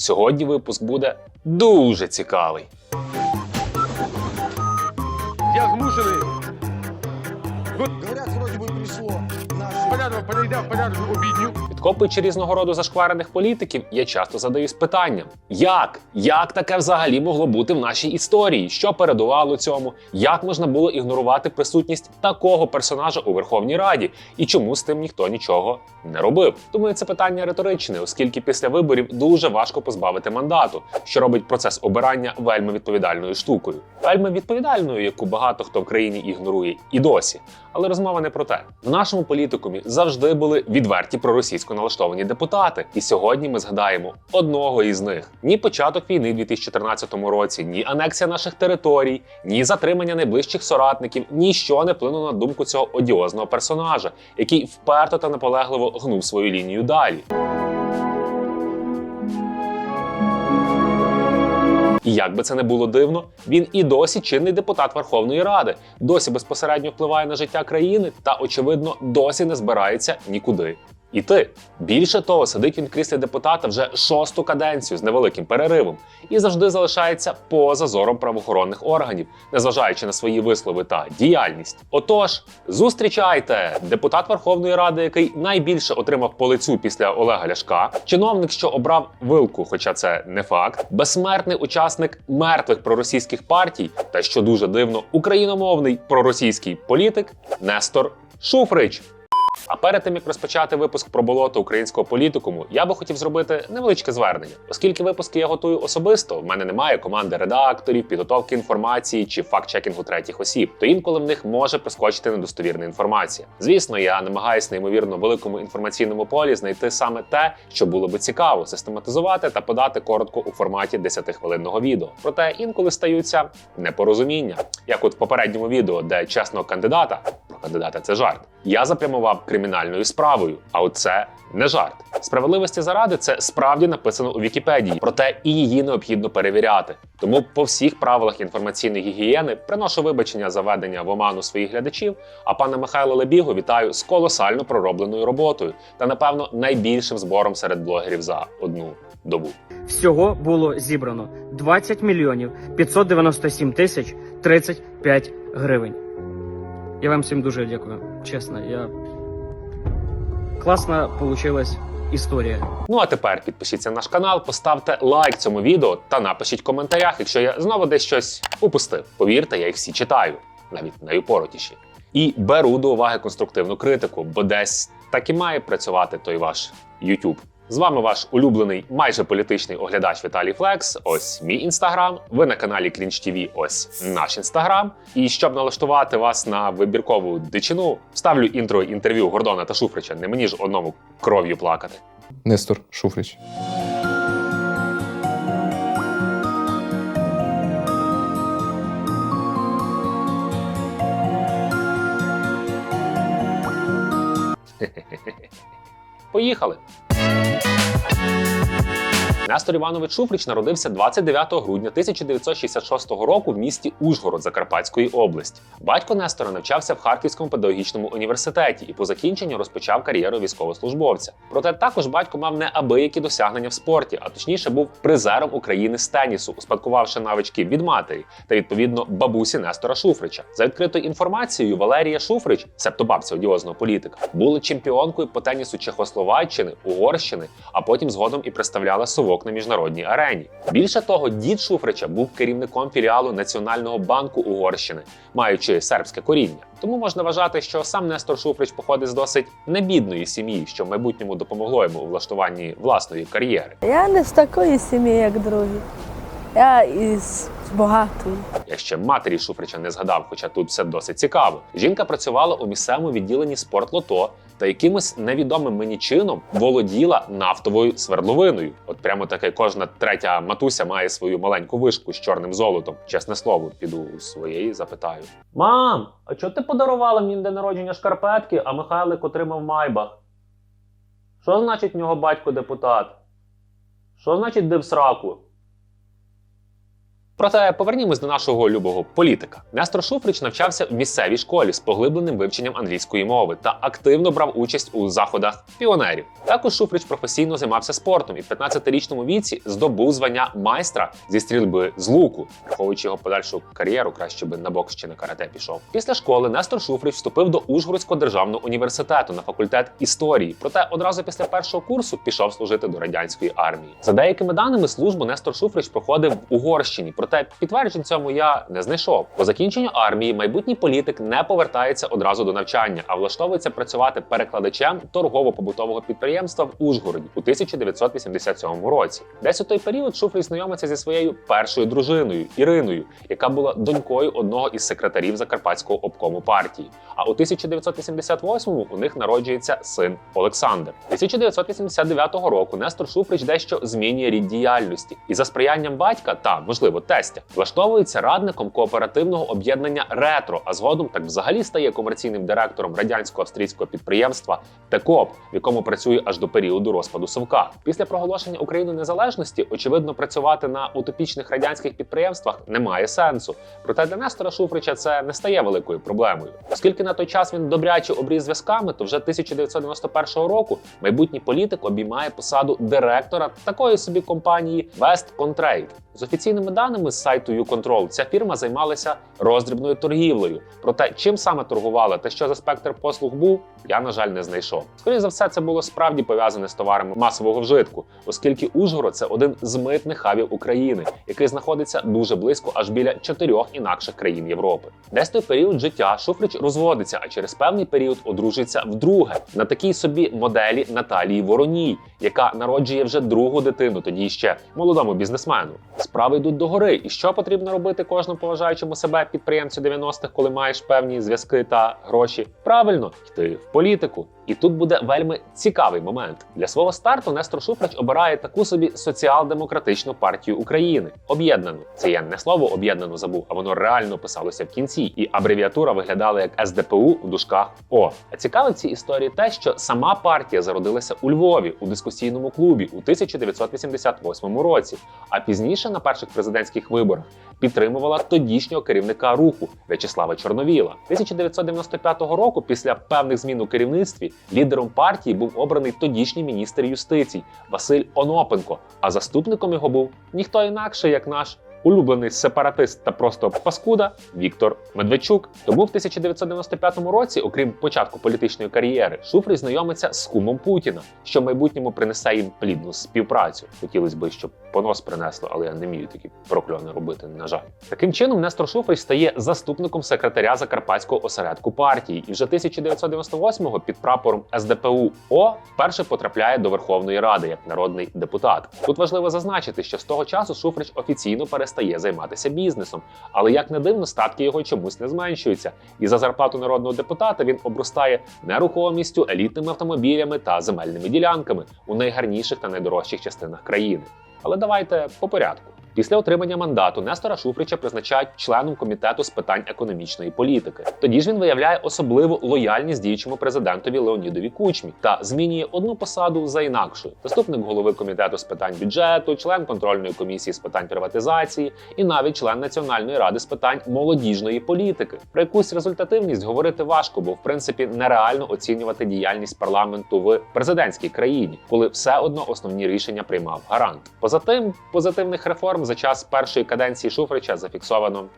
Сьогодні випуск буде дуже цікавий. Я змушений. Говорят, вроде бы пришло. Порядок, перейдав порядок обідню. Підкопуючи різного роду зашкварених політиків, я часто задаюсь питанням: як? Як таке взагалі могло бути в нашій історії? Що передувало цьому? Як можна було ігнорувати присутність такого персонажа у Верховній Раді? І чому з тим ніхто нічого не робив? Думаю, це питання риторичне, оскільки після виборів дуже важко позбавити мандату, що робить процес обирання вельми відповідальною штукою. Вельми відповідальною, яку багато хто в країні ігнорує і досі. Але розмова не про те. В нашому політикумі завжди були відверті проросійсько налаштовані депутати. І сьогодні ми згадаємо одного із них: ні початок війни в 2014 році, ні анексія наших територій, ні затримання найближчих соратників, ніщо не вплинуло на думку цього одіозного персонажа, який вперто та наполегливо гнув свою лінію далі. І як би це не було дивно, він і досі чинний депутат Верховної Ради, досі безпосередньо впливає на життя країни та, очевидно, досі не збирається нікуди. Іти більше того, сидить він в кріслі депутата вже шосту каденцію з невеликим переривом і завжди залишається поза зором правоохоронних органів, незважаючи на свої вислови та діяльність. Отож, зустрічайте депутат Верховної Ради, який найбільше отримав по лицю після Олега Ляшка, чиновник, що обрав вилку, хоча це не факт, безсмертний учасник мертвих проросійських партій, та що дуже дивно, україномовний проросійський політик Нестор Шуфрич. А перед тим як розпочати випуск про болото українського політикуму, я би хотів зробити невеличке звернення, оскільки випуски я готую особисто. В мене немає команди редакторів, підготовки інформації чи факт-чекінгу третіх осіб. То інколи в них може проскочити недостовірна інформація. Звісно, я намагаюся неймовірно великому інформаційному полі знайти саме те, що було би цікаво, систематизувати та подати коротко у форматі 10-хвилинного відео. Проте інколи стаються непорозуміння, як от в попередньому відео, де чесного кандидата про кандидата це жарт. Я запрямував кримінальною справою, а от це не жарт. Справедливості заради це справді написано у Вікіпедії, проте і її необхідно перевіряти. Тому по всіх правилах інформаційної гігієни приношу вибачення за ведення в оману своїх глядачів. А пана Михайла Лебігу вітаю з колосально проробленою роботою та, напевно, найбільшим збором серед блогерів за одну добу. Всього було зібрано 20 мільйонів 597 тисяч 35 гривень. Я вам всім дуже дякую. Чесно, я класна получилась історія. Ну а тепер підпишіться на наш канал, поставте лайк цьому відео та напишіть в коментарях, якщо я знову десь щось упустив. Повірте, я їх всі читаю, навіть найупоротіші. І беру до уваги конструктивну критику, бо десь так і має працювати той ваш YouTube. З вами ваш улюблений майже політичний оглядач Віталій Флекс. Ось мій інстаграм. Ви на каналі Клінч ТВ, ось наш інстаграм. І щоб налаштувати вас на вибіркову дичину, ставлю інтро інтерв'ю Гордона та Шуфрича. Не мені ж одному кров'ю плакати. Нестор Шуфрич. Поїхали! Thank you. Нестор Іванович Шуфрич народився 29 грудня 1966 року в місті Ужгород Закарпатської області. Батько Нестора навчався в Харківському педагогічному університеті і по закінченню розпочав кар'єру військовослужбовця. Проте також батько мав неабиякі досягнення в спорті, а точніше був призером України з тенісу, успадкувавши навички від матері та відповідно бабусі Нестора Шуфрича. За відкритою інформацією, Валерія Шуфрич, себто бабця одіозного політика, була чемпіонкою по тенісу Чехословаччини, Угорщини, а потім згодом і представляла совок на міжнародній арені. Більше того, дід Шуфрича був керівником філіалу Національного банку Угорщини, маючи сербське коріння. Тому можна вважати, що сам Нестор Шуфрич походить з досить небідної сім'ї, що в майбутньому допомогло йому у влаштуванні власної кар'єри. Я не з такої сім'ї, як другі. Я із багатої. Я ще матері Шуфрича не згадав, хоча тут все досить цікаво. Жінка працювала у місцевому відділенні спортлото та якимось невідомим мені чином володіла нафтовою свердловиною. От прямо таке кожна третя матуся має свою маленьку вишку з чорним золотом. Чесне слово, піду у своєї запитаю. Мам, а чого ти подарувала мені день народження шкарпетки, а Михайлик отримав майбах? Що значить в нього батько депутат? Що значить див сраку? Проте повернімось до нашого любого політика. Нестор Шуфрич навчався в місцевій школі з поглибленим вивченням англійської мови та активно брав участь у заходах піонерів. Також Шуфрич професійно займався спортом і в 15-річному віці здобув звання майстра зі стрільби з луку, враховуючи його подальшу кар'єру, краще би на бокс чи на карате пішов. Після школи Нестор Шуфрич вступив до Ужгородського державного університету на факультет історії. Проте одразу після першого курсу пішов служити до радянської армії. За деякими даними, службу Нестор Шуфрич проходив в Угорщині. Проте підтверджень цьому я не знайшов. По закінченню армії майбутній політик не повертається одразу до навчання, а влаштовується працювати перекладачем торгово-побутового підприємства в Ужгороді у 1987 році. Десь у той період Шуфрич знайомиться зі своєю першою дружиною Іриною, яка була донькою одного із секретарів Закарпатського обкому партії. А у 1988-му у них народжується син Олександр. 1989 року Нестор Шуфрич дещо змінює рід діяльності і за сприянням батька та, можливо, тестя влаштовується радником кооперативного об'єднання Ретро, а згодом так взагалі стає комерційним директором радянсько-австрійського підприємства ТЕКОП, в якому працює аж до періоду розпаду Совка. Після проголошення України незалежності, очевидно, працювати на утопічних радянських підприємствах немає сенсу. Проте для Нестора Шуфрича це не стає великою проблемою. Оскільки на той час він добряче обріз зв'язками, то вже 1991 року майбутній політик обіймає посаду директора такої собі компанії West Contrade. З офіційними даними з сайту YouControl, ця фірма займалася роздрібною торгівлею. Проте, чим саме торгувала та що за спектр послуг був, я на жаль не знайшов. Скоріше за все, це було справді пов'язане з товарами масового вжитку, оскільки Ужгород це один з митних хабів України, який знаходиться дуже близько аж біля чотирьох інакших країн Європи. Десь той період життя Шуфрич розводиться, а через певний період одружується вдруге на такій собі моделі Наталії Вороній, яка народжує вже другу дитину, тоді ще молодому бізнесмену. Справи йдуть до І що потрібно робити кожному поважаючому себе підприємцю 90-х, коли маєш певні зв'язки та гроші? Правильно, йти в політику. І тут буде вельми цікавий момент. Для свого старту Нестор Шуфрич обирає таку собі соціал-демократичну партію України об'єднану. Це я не слово об'єднану забув, а воно реально писалося в кінці. І абревіатура виглядала як СДПУ в дужках О. А цікаве в цій історії те, що сама партія зародилася у Львові у дискусійному клубі у 1988 році, а пізніше на перших президентських виборах підтримувала тодішнього керівника руху В'ячеслава Чорновіла. 1995 року, після певних змін у керівництві, лідером партії був обраний тодішній міністр юстиції Василь Онопенко, а заступником його був ніхто інакше, як наш. Улюблений сепаратист та просто паскуда Віктор Медведчук. Тому в 1995 році, окрім початку політичної кар'єри, Шуфрич знайомиться з кумом Путіна, що в майбутньому принесе їм плідну співпрацю. Хотілося бби, щоб понос принесло, але я не вмію такі прокльони робити. На жаль, таким чином Нестор Шуфрич стає заступником секретаря Закарпатського осередку партії, і вже 1998-го під прапором СДПУ О вперше потрапляє до Верховної Ради як народний депутат. Тут важливо зазначити, що з того часу Шуфрич офіційно перестає займатися бізнесом, але як не дивно, статки його чомусь не зменшуються. І за зарплату народного депутата він обростає нерухомістю, елітними автомобілями та земельними ділянками у найгарніших та найдорожчих частинах країни. Але давайте по порядку. Після отримання мандату Нестора Шуфрича призначають членом комітету з питань економічної політики. Тоді ж він виявляє особливу лояльність діючому президентові Леонідові Кучмі та змінює одну посаду за інакшою: заступник голови комітету з питань бюджету, член контрольної комісії з питань приватизації і навіть член національної ради з питань молодіжної політики. Про якусь результативність говорити важко, бо в принципі нереально оцінювати діяльність парламенту в президентській країні, коли все одно основні рішення приймав гарант. Поза тим, позитивних реформ за час першої каденції Шуфрича зафіксовано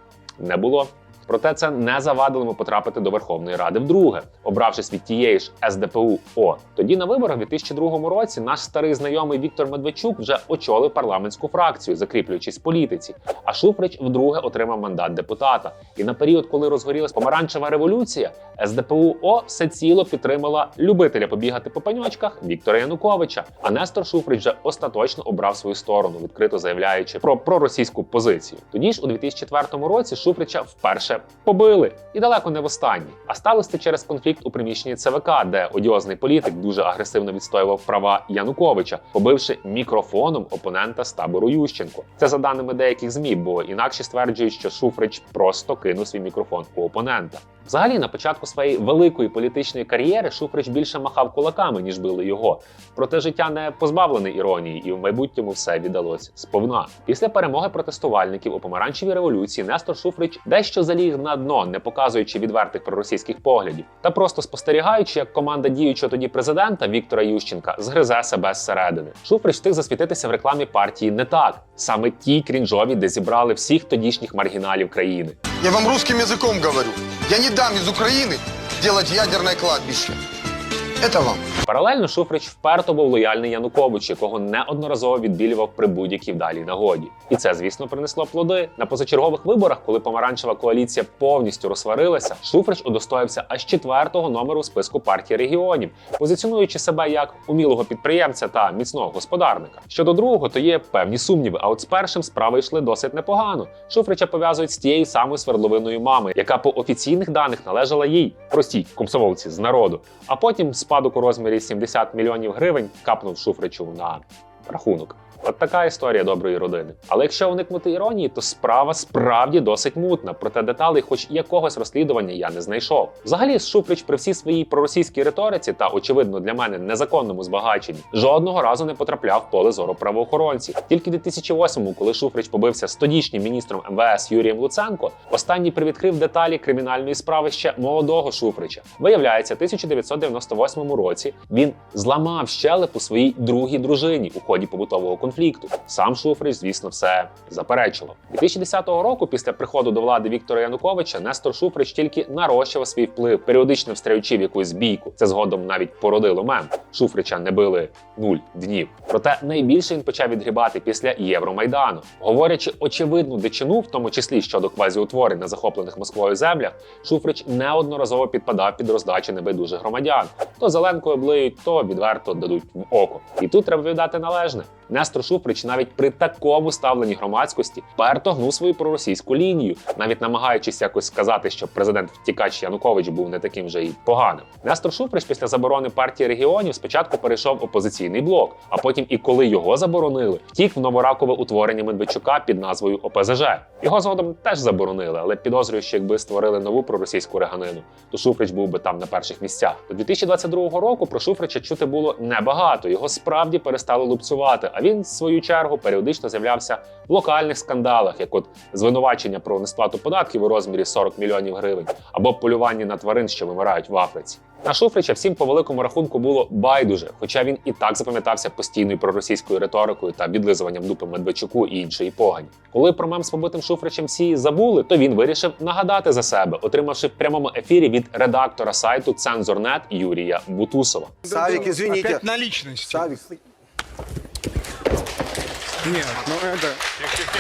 не було. Проте це не завадило йому потрапити до Верховної Ради вдруге, обравшись від тієї ж СДПУ О. Тоді на виборах у 2002 році наш старий знайомий Віктор Медведчук вже очолив парламентську фракцію, закріплюючись в політиці. А Шуфрич вдруге отримав мандат депутата. І на період, коли розгорілась помаранчева революція, СДПУ О всеціло підтримала любителя побігати по паньочках Віктора Януковича. А Нестор Шуфрич вже остаточно обрав свою сторону, відкрито заявляючи про проросійську позицію. Тоді ж у 2004 році Шуфрича вперше побили і далеко не в останній. А сталося через конфлікт у приміщенні ЦВК, де одіозний політик дуже агресивно відстоював права Януковича, побивши мікрофоном опонента з табору Ющенко. Це за даними деяких змі, бо інакше стверджують, що Шуфрич просто кинув свій мікрофон у опонента. Взагалі, на початку своєї великої політичної кар'єри Шуфрич більше махав кулаками, ніж били його. Проте життя не позбавлене іронії, і в майбутньому все віддалось сповна. Після перемоги протестувальників у помаранчевій революції Нестор Шуфрич дещо заліг на дно, не показуючи відвертих проросійських поглядів, та просто спостерігаючи, як команда діючого тоді президента Віктора Ющенка згризе себе зсередини. Шуфрич встиг засвітитися в рекламі партії не так, саме ті крінжові, де зібрали всіх тодішніх маргіналів країни. Я вам русским языком говорю. Я не дам из Украины делать ядерное кладбище. Это вам. Паралельно Шуфрич вперто був лояльний Янукович, якого неодноразово відбілював при будь-якій вдалій нагоді. І це, звісно, принесло плоди. На позачергових виборах, коли помаранчева коаліція повністю розсварилася, Шуфрич удостоївся аж четвертого номеру списку партії регіонів, позиціонуючи себе як умілого підприємця та міцного господарника. Щодо другого, то є певні сумніви. А от з першим справи йшли досить непогано. Шуфрича пов'язують з тією самою свердловиною мами, яка по офіційних даних належала їй, простій комсомолці з народу. А потім спадок у розмірі 70 мільйонів гривень капнув Шуфричу на рахунок. От така історія доброї родини. Але якщо уникнути іронії, то справа справді досить мутна. Проте деталей, хоч якогось розслідування, я не знайшов. Взагалі, Шуфрич при всій своїй проросійській риториці та, очевидно, для мене незаконному збагаченні жодного разу не потрапляв в поле зору правоохоронців. Тільки в 2008-му, коли Шуфрич побився з тодішнім міністром МВС Юрієм Луценко, останній привідкрив деталі кримінальної справи ще молодого Шуфрича. Виявляється, в 1998 році він зламав щелепу своїй другій дружині у ході побутового конфлікту. Сам Шуфрич, звісно, все заперечував. 2010 року, після приходу до влади Віктора Януковича, Нестор Шуфрич тільки нарощував свій вплив, періодично встряючи в якусь бійку. Це згодом навіть породило мем. Шуфрича не били нуль днів. Проте найбільше він почав відгрібати після Євромайдану, говорячи очевидну дичину, в тому числі щодо квазіутворень на захоплених Москвою землях. Шуфрич неодноразово підпадав під роздачі небайдужих громадян. То зеленкою облиють, то відверто дадуть в око. І тут треба віддати належне. Нестор Шуфрич навіть при такому ставленні громадськості перто гнув свою проросійську лінію, навіть намагаючись якось сказати, що президент втікач Янукович був не таким же й поганим. Нестор Шуфрич після заборони партії регіонів спочатку перейшов опозиційний блок, а потім, і коли його заборонили, втік в новоракове утворення Медведчука під назвою ОПЗЖ. Його згодом теж заборонили, але підозрюю, що якби створили нову проросійську реганину, то Шуфрич був би там на перших місцях. До 2022 року про Шуфрича чути було небагато. Його справді перестали лупцювати. А він, в свою чергу, періодично з'являвся в локальних скандалах, як от звинувачення про несплату податків у розмірі 40 мільйонів гривень, або полювання на тварин, що вимирають в Африці. На Шуфрича всім по великому рахунку було байдуже, хоча він і так запам'ятався постійною проросійською риторикою та відлизуванням дупи Медведчуку і іншої погані. Коли про мем з побитим Шуфричем всі забули, то він вирішив нагадати за себе, отримавши в прямому ефірі від редактора сайту Цензорнет Юрія Бутусова. Савик, извините. Опять на личности. Нет, ну это...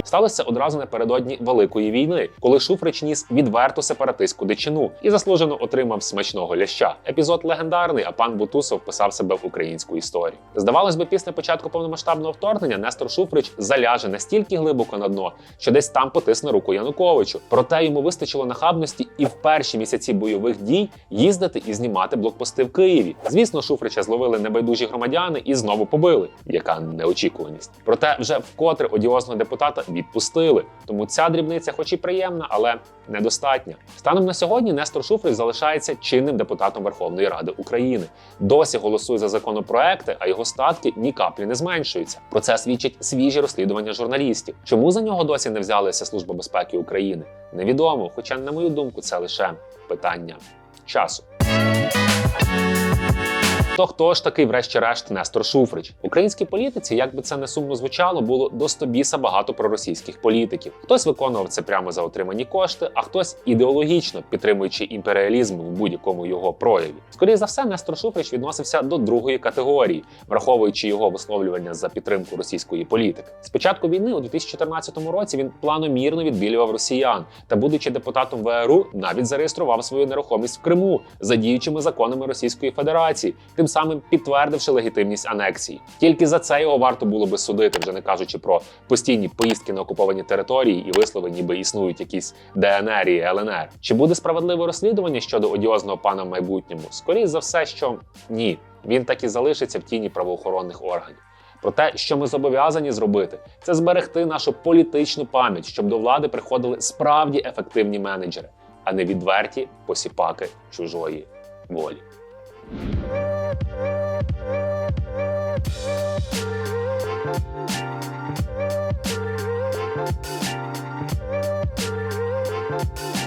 Сталося одразу напередодні великої війни, коли Шуфрич ніс відверту сепаратистську дичину і заслужено отримав смачного ляща. Епізод легендарний, а пан Бутусов вписав себе в українську історію. Здавалось би, після початку повномасштабного вторгнення Нестор Шуфрич заляже настільки глибоко на дно, що десь там потисне руку Януковичу. Проте йому вистачило нахабності і в перші місяці бойових дій їздити і знімати блокпости в Києві. Звісно, Шуфрича зловили небайдужі громадяни і знову побили. Яка неочікуваність. Проте вже вкотре одіозного депутата відпустили. Тому ця дрібниця, хоч і приємна, але недостатня. Станом на сьогодні Нестор Шуфрич залишається чинним депутатом Верховної Ради України. Досі голосує за законопроекти, а його статки ні каплі не зменшуються. Про це свідчать свіжі розслідування журналістів. Чому за нього досі не взялася Служба безпеки України? Невідомо. Хоча, на мою думку, це лише питання часу. То хто ж такий, врешті-решт, Нестор Шуфрич? В українській політиці, як би це не сумно звучало, було до стобіса багато проросійських політиків. Хтось виконував це прямо за отримані кошти, а хтось ідеологічно підтримуючи імперіалізм в будь-якому його прояві. Скоріше за все, Нестор Шуфрич відносився до другої категорії, враховуючи його висловлювання за підтримку російської політики. З початку війни у 2014 році він планомірно відбілював росіян та, будучи депутатом ВРУ, навіть зареєстрував свою нерухомість в Криму за діючими законами Російської Федерації, тим самим підтвердивши легітимність анексії. Тільки за це його варто було би судити, вже не кажучи про постійні поїздки на окуповані території і вислови, ніби існують якісь ДНР і ЛНР. Чи буде справедливе розслідування щодо одіозного пана в майбутньому? Скоріше за все, що ні. Він так і залишиться в тіні правоохоронних органів. Про те, що ми зобов'язані зробити, це зберегти нашу політичну пам'ять, щоб до влади приходили справді ефективні менеджери. а не відверті посіпаки чужої волі. Thank